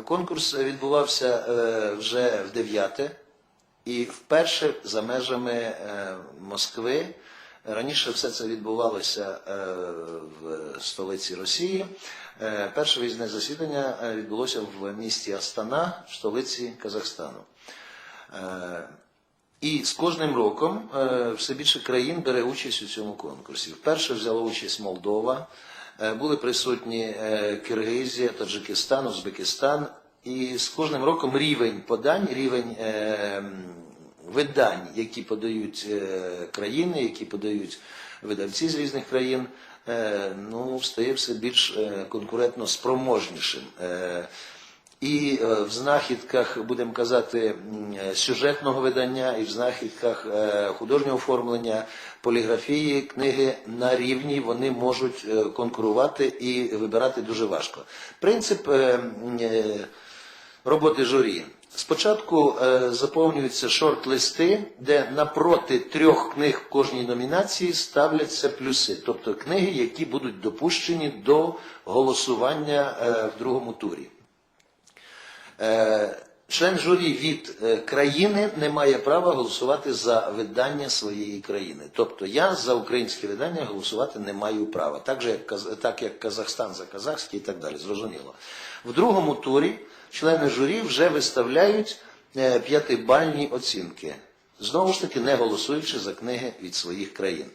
Конкурс відбувався е, вже в дев'яте і вперше за межами е, Москви. Раніше все це відбувалося е, в столиці Росії. Перше виїзне засідання відбулося в місті Астана, в столиці Казахстану. І з кожним роком все більше країн бере участь у цьому конкурсі. Вперше взяла участь Молдова, були присутні е, Киргизія, Таджикистан, Узбекистан. І з кожним роком рівень подань, рівень е, видань, які подають е, країни, які подають видавці з різних країн, е, ну, стає все більш е, конкурентно спроможнішим. І е, в знахідках, будемо казати, е, сюжетного видання, і в знахідках е, художнього оформлення, поліграфії, книги на рівні вони можуть конкурувати і вибирати дуже важко. Принцип роботи журі. Спочатку заповнюються шорт-листи, де напроти трьох книг в кожній номінації ставляться плюси, тобто книги, які будуть допущені до голосування в другому турі. Е, Член журі від е, країни не має права голосувати за видання своєї країни. Тобто я за українське видання голосувати не маю права, так, же, як, так як Казахстан за казахське і так далі, зрозуміло. В другому турі члени журі вже виставляють е, п'ятибальні оцінки, знову ж таки не голосуючи за книги від своїх країн.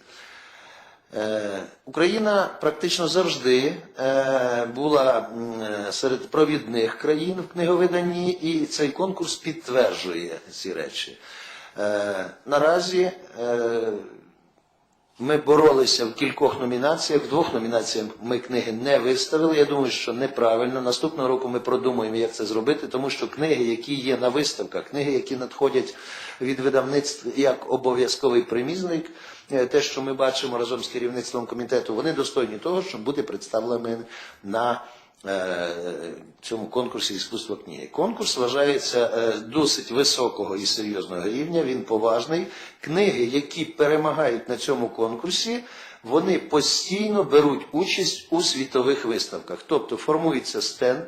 Е, Україна практично завжди е, була е, серед провідних країн в книговиданні, і цей конкурс підтверджує ці речі. Наразі ми боролися в кількох номінаціях. В двох номінаціях ми книги не виставили. Я думаю, що неправильно. Наступного року ми продумаємо, як це зробити, тому що книги, які є на виставках, книги, які надходять від видавництв як обов'язковий примізник, те, що ми бачимо разом з керівництвом комітету, вони достойні того, щоб бути представленими на е, цьому конкурсі іскусства книги. Конкурс вважається е, досить високого і серйозного рівня, він поважний. Книги, які перемагають на цьому конкурсі, вони постійно беруть участь у світових виставках. Тобто формується стенд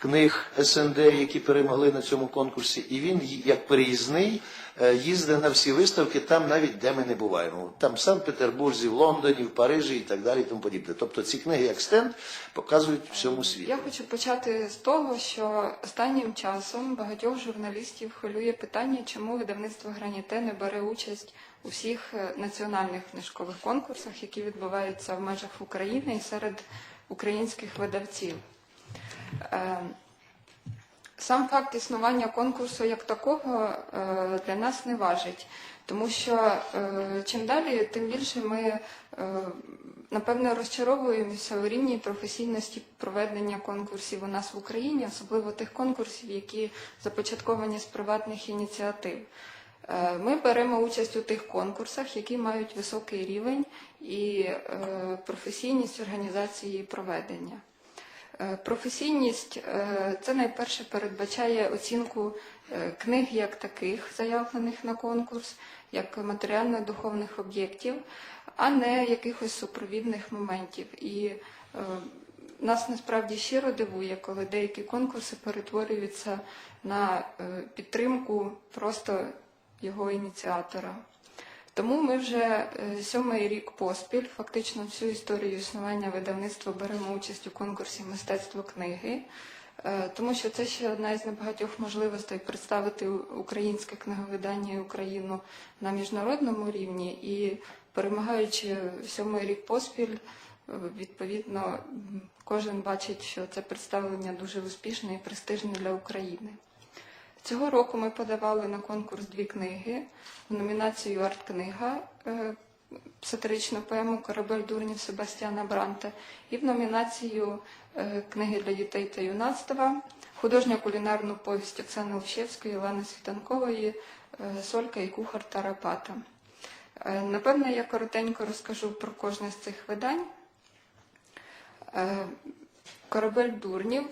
книг СНД, які перемогли на цьому конкурсі, і він як переїзний е, їздить на всі виставки там, навіть де ми не буваємо. Там в Санкт-Петербурзі, в Лондоні, в Парижі і так далі, і тому подібне. Тобто ці книги як стенд показують всьому світу. Я хочу почати з того, що останнім часом багатьох журналістів хвилює питання, чому видавництво Граніте не бере участь у всіх е, національних книжкових конкурсах, які відбуваються в межах України і серед українських видавців. Е, Сам факт існування конкурсу як такого е, для нас не важить, тому що е, чим далі, тим більше ми е, напевно розчаровуємося у рівні професійності проведення конкурсів у нас в Україні, особливо тих конкурсів, які започатковані з приватних ініціатив. Ми беремо участь у тих конкурсах, які мають високий рівень і професійність організації проведення. Е, Професійність е, це найперше передбачає оцінку е, книг як таких, заявлених на конкурс, як матеріально-духовних об'єктів, а не якихось супровідних моментів. І нас насправді щиро дивує, коли деякі конкурси перетворюються на підтримку просто його ініціатора. Тому ми вже е, сьомий рік поспіль, фактично всю історію існування видавництва беремо участь у конкурсі мистецтво книги, е, тому що це ще одна із небагатьох можливостей представити українське книговидання і Україну на міжнародному рівні і перемагаючи сьомий рік поспіль, е, відповідно кожен бачить, що це представлення дуже успішне і престижне для України. Цього року ми подавали на конкурс дві книги в номінацію Арт-книга е, сатиричну поему Корабель дурнів Себастьяна Бранта і в номінацію е, книги для дітей та юнацтва художньо кулінарну повість Оксани Лущевської, Олени Світанкової, е, Солька і кухар Тарапата. Е, Напевне, я коротенько розкажу про кожне з цих видань. Е, Корабель дурнів.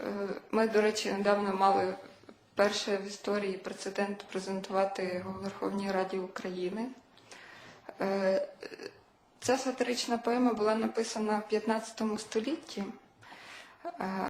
Е, Ми, до речі, недавно мали перше в історії прецедент презентувати його в Верховній Раді України. Е, Ця сатирична поема була написана в 15 столітті. Е,